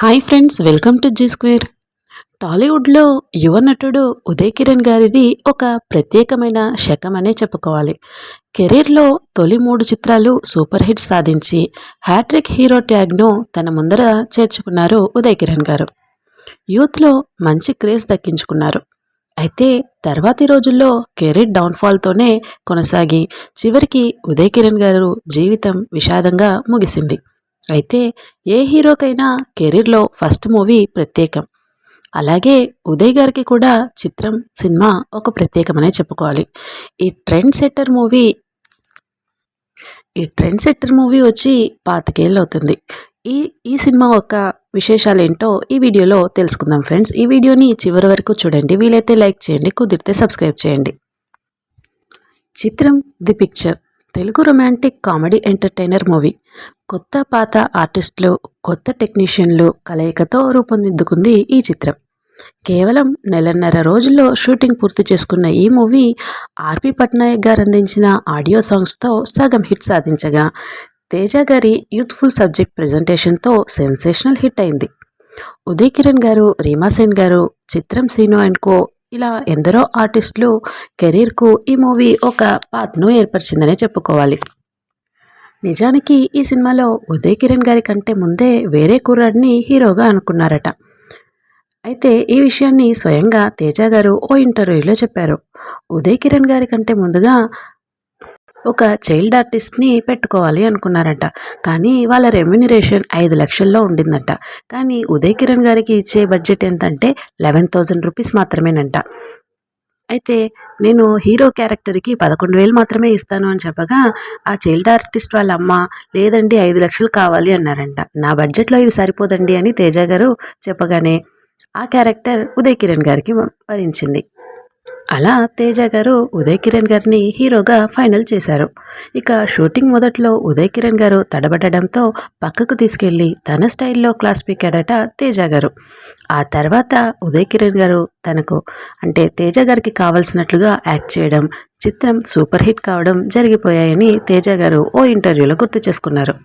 Hi friends welcome to Zee Square టాలీవుడ్లో యువ నటుడు ఉదయ్ కిరణ్ గారిది ఒక ప్రత్యేకమైన శకం అనే చెప్పుకోవాలి. కెరీర్లో తొలి మూడు చిత్రాలు సూపర్ హిట్ సాధించి హ్యాట్రిక్ హీరో ట్యాగ్ను తన ముందర చేర్చుకున్నారు ఉదయ్ కిరణ్ గారు. యూత్లో మంచి క్రేజ్ దక్కించుకున్నారు. అయితే తర్వాతి రోజుల్లో కెరీర్ డౌన్ఫాల్తోనే కొనసాగి చివరికి ఉదయ్ కిరణ్ గారు జీవితం విషాదంగా ముగిసింది. అయితే ఏ హీరోకైనా కెరీర్లో ఫస్ట్ మూవీ ప్రత్యేకం. అలాగే ఉదయ్ గారికి కూడా చిత్రం సినిమా ఒక ప్రత్యేకమనే చెప్పుకోవాలి. ఈ ట్రెండ్ సెట్టర్ మూవీ ఈ ట్రెండ్ సెట్టర్ మూవీ వచ్చి పాతికేళ్ళు అవుతుంది ఈ ఈ సినిమా యొక్క విశేషాలు ఏంటో ఈ వీడియోలో తెలుసుకుందాం ఫ్రెండ్స్. ఈ వీడియోని చివరి వరకు చూడండి. వీలైతే లైక్ చేయండి కుదిరితే సబ్స్క్రైబ్ చేయండి. Chitram the picture. Telugu romantic comedy entertainer movie. కొత్త పాత ఆర్టిస్టులు కొత్త టెక్నీషియన్లు కలయికతో రూపొందిద్దుకుంది ఈ చిత్రం. కేవలం నెలన్నర రోజుల్లో షూటింగ్ పూర్తి చేసుకున్న ఈ మూవీ ఆర్పి పట్నాయక్ గారు అందించిన ఆడియో సాంగ్స్తో సగం హిట్ సాధించగా తేజ గారి యూత్ఫుల్ సబ్జెక్ట్ ప్రజెంటేషన్తో సెన్సేషనల్ హిట్ అయింది. ఉదయ్ కిరణ్ గారు రీమాసేన్ గారు చిత్రం సీను అండ్ కో ఇలా ఎందరో ఆర్టిస్టులు కెరీర్కు ఈ మూవీ ఒక పాత్ను ఏర్పరిచిందనే చెప్పుకోవాలి. నిజానికి ఈ సినిమాలో ఉదయ్ కిరణ్ గారి కంటే ముందే వేరే కుర్రాడిని హీరోగా అనుకున్నారట. అయితే ఈ విషయాన్ని స్వయంగా తేజ గారు ఓ ఇంటర్వ్యూలో చెప్పారు. ఉదయ్ కిరణ్ గారి కంటే ముందుగా ఒక చైల్డ్ ఆర్టిస్ట్ని పెట్టుకోవాలి అనుకున్నారట. కానీ వాళ్ళ రెమ్యునరేషన్ ఐదు లక్షల్లో ఉండిందంట. కానీ ఉదయ్ కిరణ్ గారికి ఇచ్చే బడ్జెట్ ఎంతంటే లెవెన్ థౌజండ్ రూపీస్ మాత్రమేనంట. అయితే నేను హీరో క్యారెక్టర్కి పదకొండు వేలు మాత్రమే ఇస్తాను అని చెప్పగా ఆ చైల్డ్ ఆర్టిస్ట్ వాళ్ళ అమ్మ లేదండి ఐదు లక్షలు కావాలి అన్నారంట. నా బడ్జెట్లో ఇది సరిపోదండి అని తేజ గారు చెప్పగానే ఆ క్యారెక్టర్ ఉదయ్ కిరణ్ గారికి వరించింది. అలా తేజ గారు ఉదయ్ కిరణ్ గారిని హీరోగా ఫైనల్ చేశారు. ఇక షూటింగ్ మొదట్లో ఉదయ్ కిరణ్ గారు తడబడడంతో పక్కకు తీసుకెళ్ళి తన స్టైల్లో క్లాస్ పీకాడట తేజ గారు. ఆ తర్వాత ఉదయ్ కిరణ్ గారు తనకు అంటే తేజ గారికి కావలసినట్లుగా యాక్ట్ చేయడం చిత్రం సూపర్ హిట్ కావడం జరిగిపోయాయని తేజ గారు ఓ ఇంటర్వ్యూలో గుర్తు చేసుకున్నారు.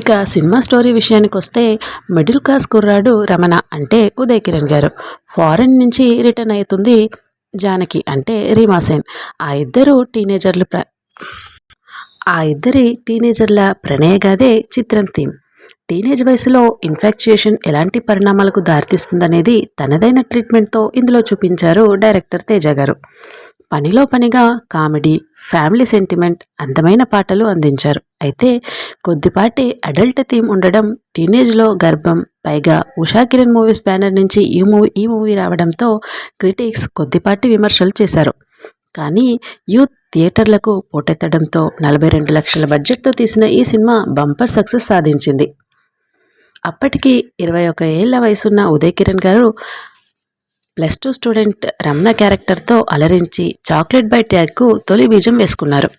ఇక సినిమా స్టోరీ విషయానికి వస్తే మిడిల్ క్లాస్ కుర్రాడు రమణ అంటే ఉదయ్ కిరణ్ గారు. ఫారెన్ నుంచి రిటర్న్ అవుతుంది జానకి అంటే రీమాసేన్ ఆ ఇద్దరు టీనేజర్లు ప్ర ఆ ఇద్దరి టీనేజర్ల ప్రణయగాదే చిత్రం థీమ్. టీనేజ్ వయసులో ఇన్ఫాక్చుయేషన్ ఎలాంటి పరిణామాలకు దారితీస్తుందనేది తనదైన ట్రీట్మెంట్తో ఇందులో చూపించారు డైరెక్టర్ తేజ గారు. పనిలో పనిగా కామెడీ ఫ్యామిలీ సెంటిమెంట్ అందమైన పాటలు అందించారు. అయితే కొద్దిపాటి అడల్ట్ థీమ్ ఉండడం టీనేజ్లో గర్భం పైగా ఉషా కిరణ్ మూవీస్ బ్యానర్ నుంచి ఈ మూవీ ఈ మూవీ రావడంతో క్రిటిక్స్ కొద్దిపాటి విమర్శలు చేశారు. కానీ యూత్ థియేటర్లకు పోటెత్తడంతో నలభై రెండు లక్షల బడ్జెట్తో తీసిన ఈ సినిమా బంపర్ సక్సెస్ సాధించింది. అప్పటికి ఇరవై ఒక ఏళ్ళ వయసున్న ఉదయ్ కిరణ్ గారు ప్లస్ టూ స్టూడెంట్ రమణ క్యారెక్టర్తో అలరించి చాక్లెట్ బై ట్యాగ్కు తొలి బీజం వేసుకున్నారు.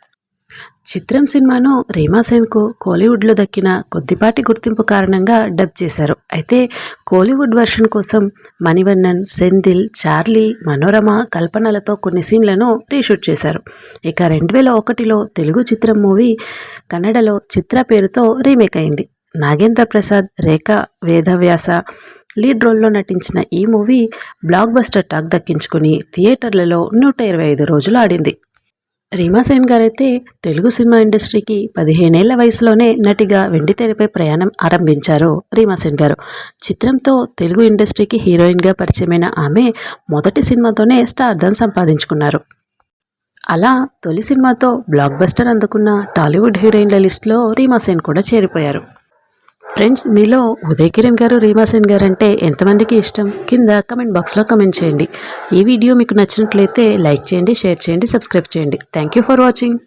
చిత్రం సినిమాను రీమాసేన్కు కోలీవుడ్లో దక్కిన కొద్దిపాటి గుర్తింపు కారణంగా డబ్ చేశారు. అయితే కోలీవుడ్ వర్షన్ కోసం మణివన్నన్ సెందిల్ చార్లీ మనోరమ కల్పనలతో కొన్ని సీన్లను రీషూట్ చేశారు. ఇక రెండు వేల ఒకటిలో తెలుగు చిత్రం మూవీ కన్నడలో చిత్ర పేరుతో రీమేక్ అయింది. నాగేంద్ర ప్రసాద్ రేఖ వేదవ్యాస లీడ్ రోల్లో నటించిన ఈ మూవీ బ్లాక్ బస్టర్ టాక్ దక్కించుకుని థియేటర్లలో నూట ఇరవై ఐదు రోజులు ఆడింది. రీమాసేన్ గారైతే తెలుగు సినిమా ఇండస్ట్రీకి పదిహేనేళ్ళ వయసులోనే నటిగా వెండితెరపై ప్రయాణం ఆరంభించారు రీమాసేన్ గారు. చిత్రంతో తెలుగు ఇండస్ట్రీకి హీరోయిన్గా పరిచయమైన ఆమె మొదటి సినిమాతోనే స్టార్దం సంపాదించుకున్నారు. అలా తొలి సినిమాతో బ్లాక్ బస్టర్ అందుకున్న టాలీవుడ్ హీరోయిన్ల లిస్టులో రీమాసేన్ కూడా చేరిపోయారు. ఫ్రెండ్స్ మీలో ఉదయ్ కిరణ్ గారు రీమాసేన్ గారు అంటే ఎంతమందికి ఇష్టం? కింద కమెంట్ బాక్స్లో కమెంట్ చేయండి. ఈ వీడియో మీకు నచ్చినట్లయితే లైక్ చేయండి షేర్ చేయండి సబ్స్క్రైబ్ చేయండి. Thank you for watching.